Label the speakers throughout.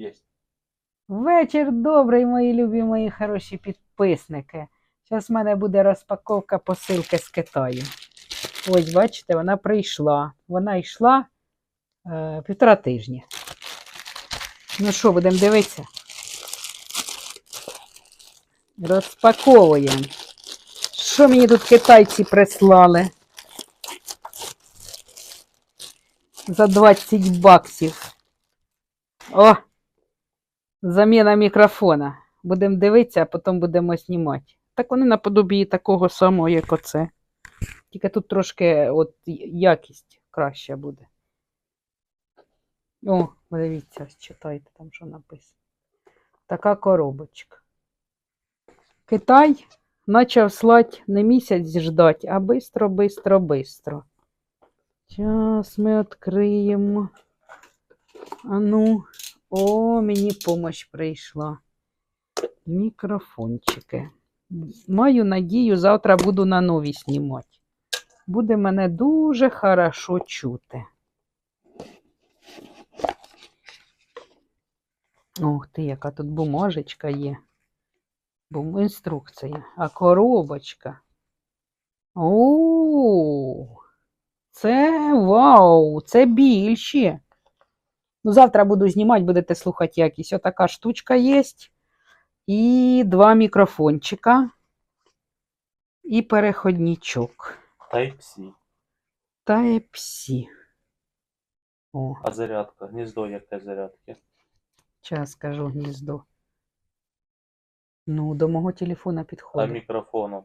Speaker 1: Есть.
Speaker 2: Вечір добрий, мої любі, хороші підписники. Зараз в мене буде розпаковка посилки з Китаю. Ось, бачите, вона прийшла. Вона йшла е, півтора тижні. Ну що, будемо дивитися? Розпаковуємо. Що мені тут китайці прислали? За 20 баксів. О! Заміна мікрофона. Будемо дивитися, а потім будемо знімати. Так вони наподобі такого самого, як оце. Тільки тут трошки от, якість краща буде. О, подивіться, ось читайте там, що написано. Така коробочка. Китай почав слать не місяць ждать, а бистро, бистро, бистро. Зараз ми відкриємо. А ну. О, мені помощь прийшла. Мікрофончики. Маю надію, завтра буду на нові знімати. Буде мене дуже хорошо чути. Ух ти, яка тут бумажечка є. Бум... Інструкція. А коробочка. О, це вау, це більші. Ну, завтра буду знімати, будете слухати якість. Отака штучка є. І два мікрофончика. І переходничок.
Speaker 1: Type-C.
Speaker 2: Type-C. О,
Speaker 1: А зарядка? Гніздо яке зарядки?
Speaker 2: зараз скажу гніздо. Ну, до мого телефона
Speaker 1: А
Speaker 2: підходить.
Speaker 1: мікрофоном?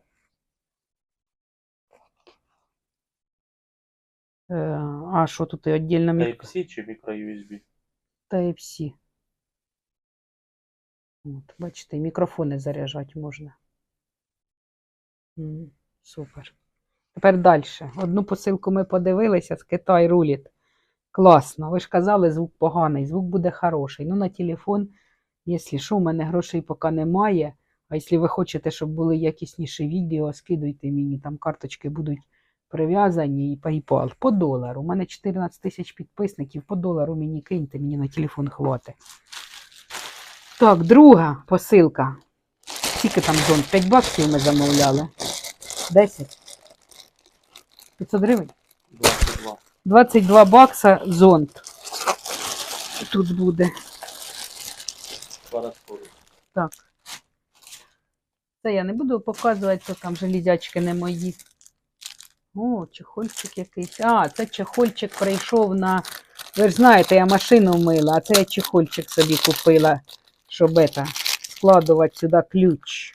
Speaker 2: Е, а що тут і віддільно мікро...
Speaker 1: Type-C чи мікро-USB?
Speaker 2: Type-C. От, бачите, мікрофони заряджати можна. Супер. Тепер далі. Одну посилку ми подивилися з Китай руліт. Класно. Ви ж казали, звук поганий, звук буде хороший. Ну, на телефон, якщо що, у мене грошей поки немає. А якщо ви хочете, щоб були якісніші відео, скидуйте мені, там карточки будуть прив'язані і PayPal по долару. У мене 14 тисяч підписників, по долару мені киньте, мені на телефон хватить. Так, друга посилка. Скільки там зон? 5 баксів ми замовляли. 10. 500 гривень?
Speaker 1: 22.
Speaker 2: 22 бакса зонт. Тут буде. Так. Це я не буду показувати, що там железячки не мої. О, чехольчик якийсь. А, це чехольчик прийшов на. Ви ж знаєте, я машину мила, а це я чехольчик собі купила, щоб это, складувати сюди ключ.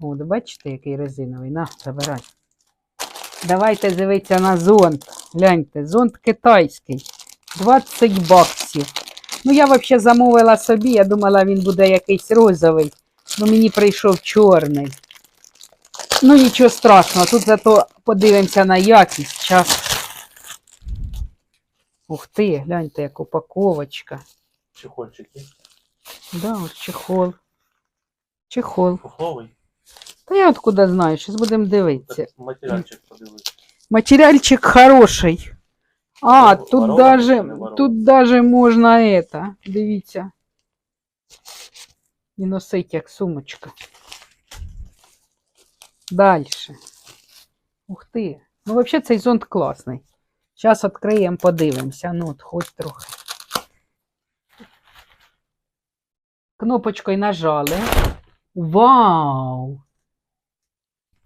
Speaker 2: От, бачите, який резиновий. На, забирай. Давайте дивитися на зонт. Гляньте, зонт китайський. 20 баксів. Ну, я взагалі замовила собі, я думала, він буде якийсь розовий. Ну, мені прийшов чорний. Ну, нічого страшного, тут зато подивимося на якість. Час. Ух ти, гляньте, як упаковочка.
Speaker 1: Чехольчик є?
Speaker 2: Да, ось чехол. Чехол.
Speaker 1: Пуховий?
Speaker 2: Та я откуда знаю, щось будемо дивитися.
Speaker 1: Так, матеріальчик подивись.
Speaker 2: Материальчик хороший. А, тут даже, тут даже можна это, дивіться. І носить як сумочка. Дальше. Ух ти. Ну, взагалі цей зонт класний. Зараз відкриємо, подивимося. Ну, от хоч трохи. Кнопочкою нажали. Вау!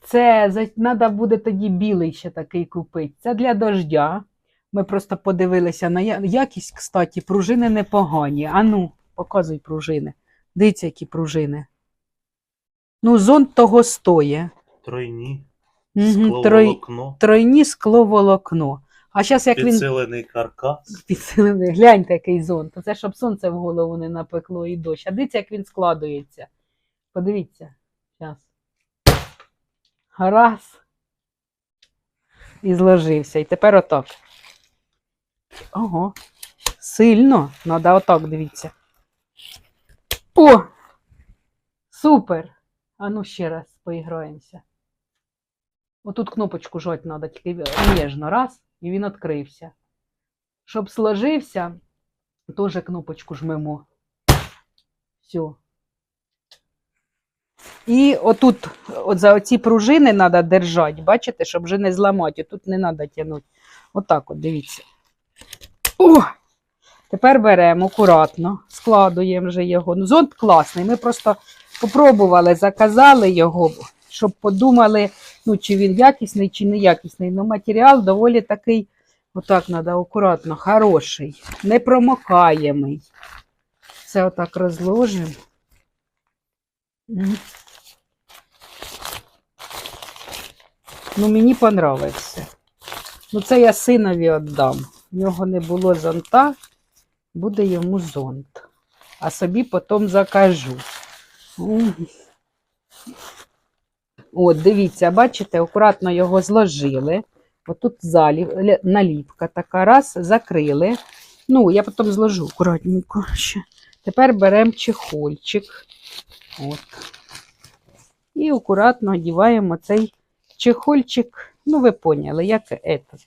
Speaker 2: Це треба буде тоді білий ще такий купити. Це для дождя. Ми просто подивилися на якість, кстати, пружини непогані. Ану, показуй пружини. Дивіться, які пружини. Ну, зонт того стоїть.
Speaker 1: Тройні.
Speaker 2: Угу, трой... Тройні скловолокно. А зараз як він
Speaker 1: Підсилений каркас.
Speaker 2: підсилений, гляньте, який зонт. Це щоб сонце в голову не напекло і дощ. А дивіться, як він складується. Подивіться. Зараз. Раз. І зложився. І тепер отак. Ого. Сильно. Надо отак, дивіться. О! Супер! А ну ще раз поіграємося. Отут кнопочку жать треба, тільки ніжно. Раз, і він відкрився. Щоб сложився, Теж кнопочку жмемо. Все. І отут, от за оці пружини треба держати, бачите, щоб вже не зламати. Тут не треба тягнути. Отак от, дивіться. О! Тепер беремо акуратно, складуємо вже його. Ну, зонт класний. Ми просто попробували, заказали його, щоб подумали, ну, чи він якісний, чи не якісний. Ну, матеріал доволі такий, отак треба акуратно, хороший, непромокаємий. Це отак розложимо. Ну, мені понравився. Ну, це я синові віддам. В нього не було зонта, буде йому зонт. А собі потім закажу. От, дивіться, бачите, акуратно його зложили. Отут залі, наліпка така, раз, закрили. Ну, я потім зложу акуратненько ще. Тепер беремо чехольчик. От. І акуратно одіваємо цей чехольчик. Ну, ви поняли, як этот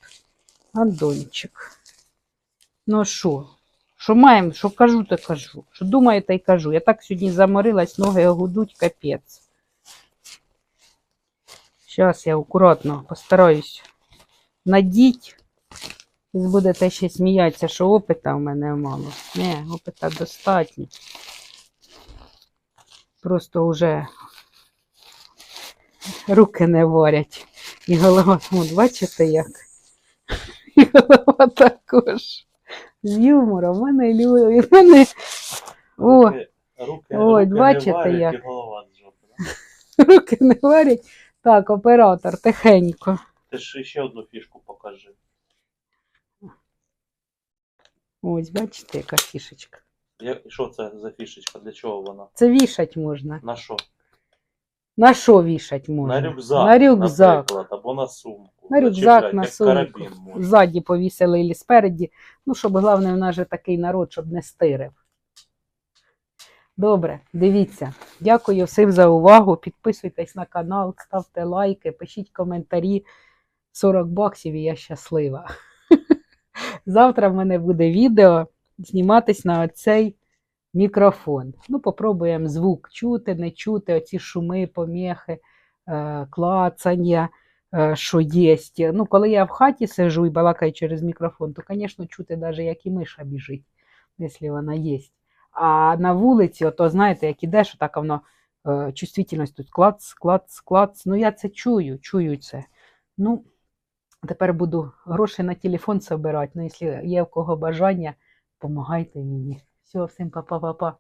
Speaker 2: гандончик. Ну що? Що маємо, що кажу, то кажу. Що думаю, та й кажу. Я так сьогодні заморилась, ноги гудуть, капець. Зараз я акуратно постараюсь надіть. Ви будете ще сміятися, що опита в мене мало. Не, опита достатньо. Просто вже руки не варять. І голова, от бачите як? І голова також. З юмором. В мене лю- в мене. О,
Speaker 1: Руки, руки,
Speaker 2: Ой,
Speaker 1: руки
Speaker 2: бачите,
Speaker 1: не варять,
Speaker 2: як?
Speaker 1: і голова з
Speaker 2: руки не варять. Так, оператор, тихенько.
Speaker 1: Ти ж ще одну фішку покажи.
Speaker 2: Ось, бачите, яка фішечка.
Speaker 1: Я- Що це за фішечка? Для чого вона?
Speaker 2: Це вішать можна.
Speaker 1: На що?
Speaker 2: На що вішать можна?
Speaker 1: На рюкзак.
Speaker 2: На рюкзак.
Speaker 1: Наприклад, або на сумку.
Speaker 2: На рюкзак, на
Speaker 1: як
Speaker 2: сумку.
Speaker 1: карабін можна.
Speaker 2: Ззаді повісили і спереді. Ну, щоб головне, в нас же такий народ, щоб не стирив. Добре, дивіться. Дякую всім за увагу. Підписуйтесь на канал, ставте лайки, пишіть коментарі. 40 баксів і я щаслива. Завтра в мене буде відео зніматись на оцей мікрофон. Ну, попробуємо звук чути, не чути, оці шуми, поміхи, е, клацання е, що є. Ну, коли я в хаті сижу і балакаю через мікрофон, то, звісно, чути навіть, як і миша біжить, якщо вона є. А на вулиці, ото знаєте, як ідеш, так воно е, чувствительність тут клац, клац, клац. Ну, я це чую, чую це. Ну, тепер буду гроші на телефон збирати. Ну, якщо є в кого бажання, допомагайте мені. Все, всім па-па-па-па.